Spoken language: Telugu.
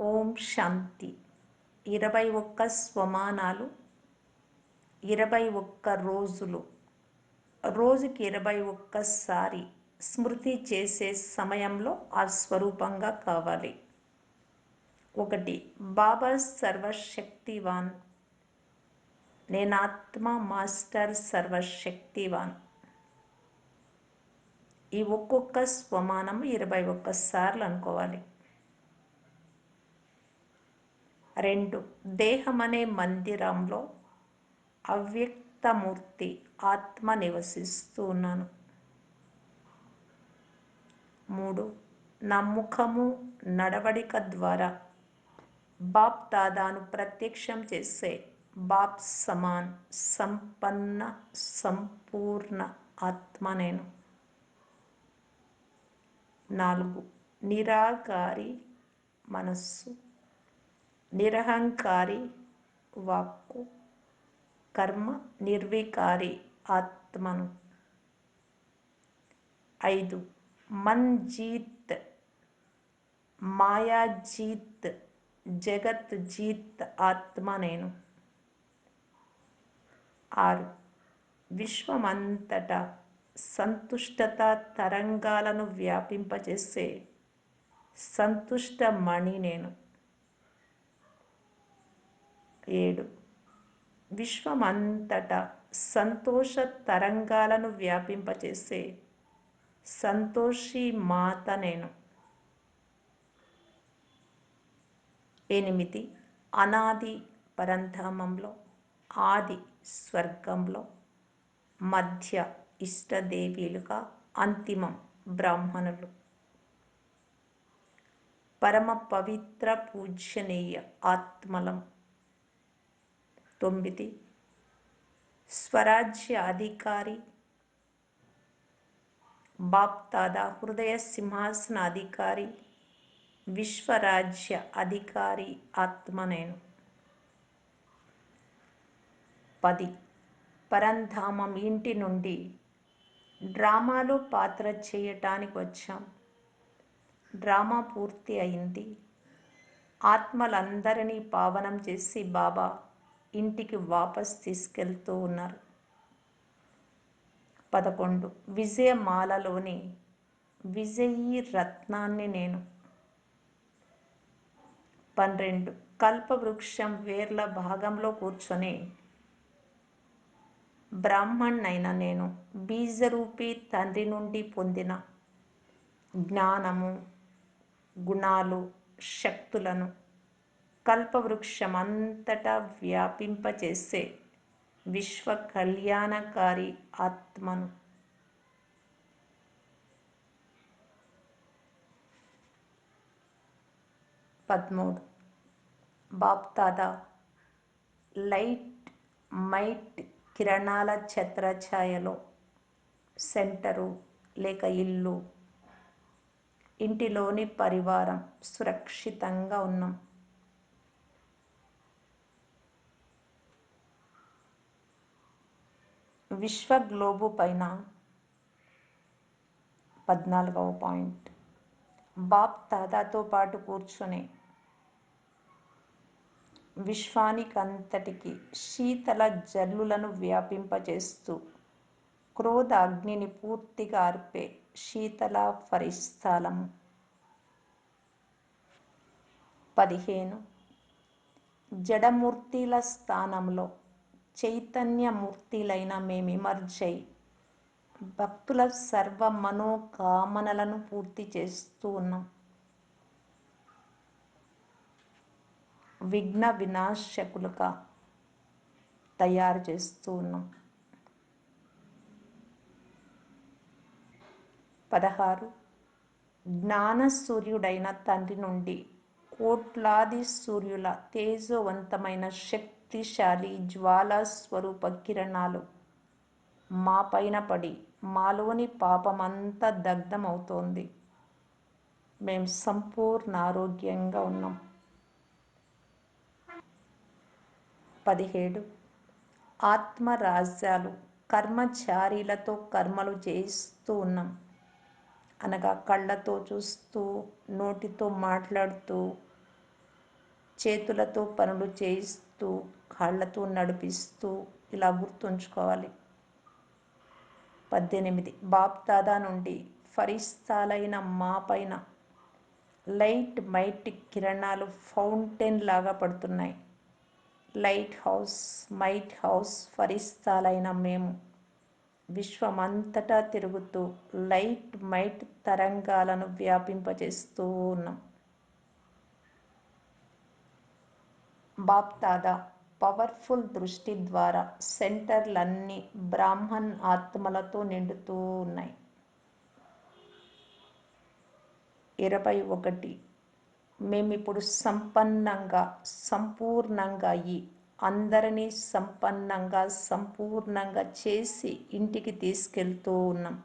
ఓం శాంతి. ఇరవై ఒక్క స్వమానాలు ఇరవై ఒక్క రోజులు. రోజుకి ఇరవై ఒక్కసారి స్మృతి చేసే సమయంలో ఆ స్వరూపంగా కావాలి. ఒకటి బాబా సర్వశక్తివాన్. నేనాత్మ మాస్టర్ సర్వశక్తివాన్. ఈ ఒక్కొక్క స్వమానం ఇరవై ఒక్కసార్లు అనుకోవాలి. రెండు. దేహం అనే మందిరంలో అవ్యక్తమూర్తి ఆత్మ నివసిస్తున్నాను మూడు. నా ముఖము నడవడిక ద్వారా బాప్ దాదాను ప్రత్యక్షం చేసే బాప్ సమాన్ సంపన్న సంపూర్ణ ఆత్మ నేను. నాలుగు. నిరాకారి మనస్సు నిరహంకారి వాక్కు కర్మ నిర్వికారి ఆత్మను. ఐదు. మన్జీత్ మాయాజీత్ జగత్ జీత్ ఆత్మ నేను. ఆరు. విశ్వమంతటా సంతుష్టత తరంగాలను వ్యాపింపజేసే సంతుష్టమణి నేను. ఏడు. విశ్వమంతటా సంతోష తరంగాలను వ్యాపింపచేసే సంతోషి మాత నేను. ఎనిమిది. అనాది పరంధామంలో ఆది స్వర్గంలో మధ్య ఇష్టదేవీలుగా అంతిమం బ్రాహ్మణులు. పరమ పవిత్ర పూజ్యనీయ ఆత్మలం. తొమ్మిది. స్వరాజ్య అధికారి బాప్ హృదయ సింహాసన అధికారి విశ్వరాజ్య అధికారి ఆత్మ నేను. పది. పరంధామం ఇంటి నుండి డ్రామాలో పాత్ర చేయటానికి వచ్చాం. డ్రామా పూర్తి అయింది. ఆత్మలందరినీ పావనం చేసి బాబా ఇంటికి వాపస్ తీసుకెళ్తూ ఉన్నారు. పదకొండు. విజయమాలలోని విజయీ రత్నాన్ని నేను. పన్నెండు. కల్పవృక్షం వేర్ల భాగంలో కూర్చొని బ్రాహ్మణ్ణైన నేను. బీజరూపి తండ్రి నుండి పొందిన జ్ఞానము గుణాలు శక్తులను కల్పవృక్షం అంతటా వ్యాపింపచేసే విశ్వ కళ్యాణకారి ఆత్మను. పదమూడు. బాప్తాదా లైట్ మైట్ కిరణాల ఛత్రఛాయలో సెంటరు లేక ఇల్లు. ఇంటిలోని పరివారం సురక్షితంగా ఉన్నాం. విశ్వ గ్లోబు పైన పద్నాలుగవ పాయింట్. బాప్ దాదాతో పాటు కూర్చొని విశ్వానికంతటికి శీతల జల్లులను వ్యాపింపచేస్తూ క్రోధ అగ్నిని పూర్తిగా అర్పే శీతల పరిస్థలం పదిహేను. జడమూర్తిల స్థానంలో చైతన్యమూర్తులైన మేమిమర్జై భక్తుల సర్వ మనోకామనలను పూర్తి చేస్తూ ఉన్నాం. విఘ్న వినాశకులుగా తయారు చేస్తూ ఉన్నాం. పదహారు. జ్ఞాన సూర్యుడైన తండ్రి నుండి కోట్లాది సూర్యుల తేజోవంతమైన శక్తిశాలి జ్వాలా స్వరూప కిరణాలు మా పైన పడి మాలోని పాపమంతా దగ్ధమవుతోంది. మేము సంపూర్ణ ఆరోగ్యంగా ఉన్నాం. పదిహేడు. ఆత్మరాజ్యాలు కర్మచారీలతో కర్మలు చేయిస్తూ ఉన్నాం. అనగా కళ్ళతో చూస్తూ నోటితో మాట్లాడుతూ చేతులతో పనులు చేయిస్తూ కాళ్ళతో నడిపిస్తూ ఇలా గుర్తుంచుకోవాలి. పద్దెనిమిది. బాప్దాదా నుండి ఫరిస్తాలైన మా పైన లైట్ మైట్ కిరణాలు ఫౌంటైన్ లాగా పడుతున్నాయి. లైట్ హౌస్ మైట్ హౌస్ ఫరిస్తాలైన మేము విశ్వమంతటా తిరుగుతూ లైట్ మైట్ తరంగాలను వ్యాపింపజేస్తూ ఉన్నాం. బాప్తాదా పవర్ఫుల్ దృష్టి ద్వారా సెంటర్లన్నీ బ్రాహ్మణ్ ఆత్మలతో నిండుతూ ఉన్నాయి. ఇరవై ఒకటి. మేమిప్పుడు సంపన్నంగా సంపూర్ణంగా అయ్యి అందరినీ సంపన్నంగా సంపూర్ణంగా చేసి ఇంటికి తీసుకెళ్తూ ఉన్నాం.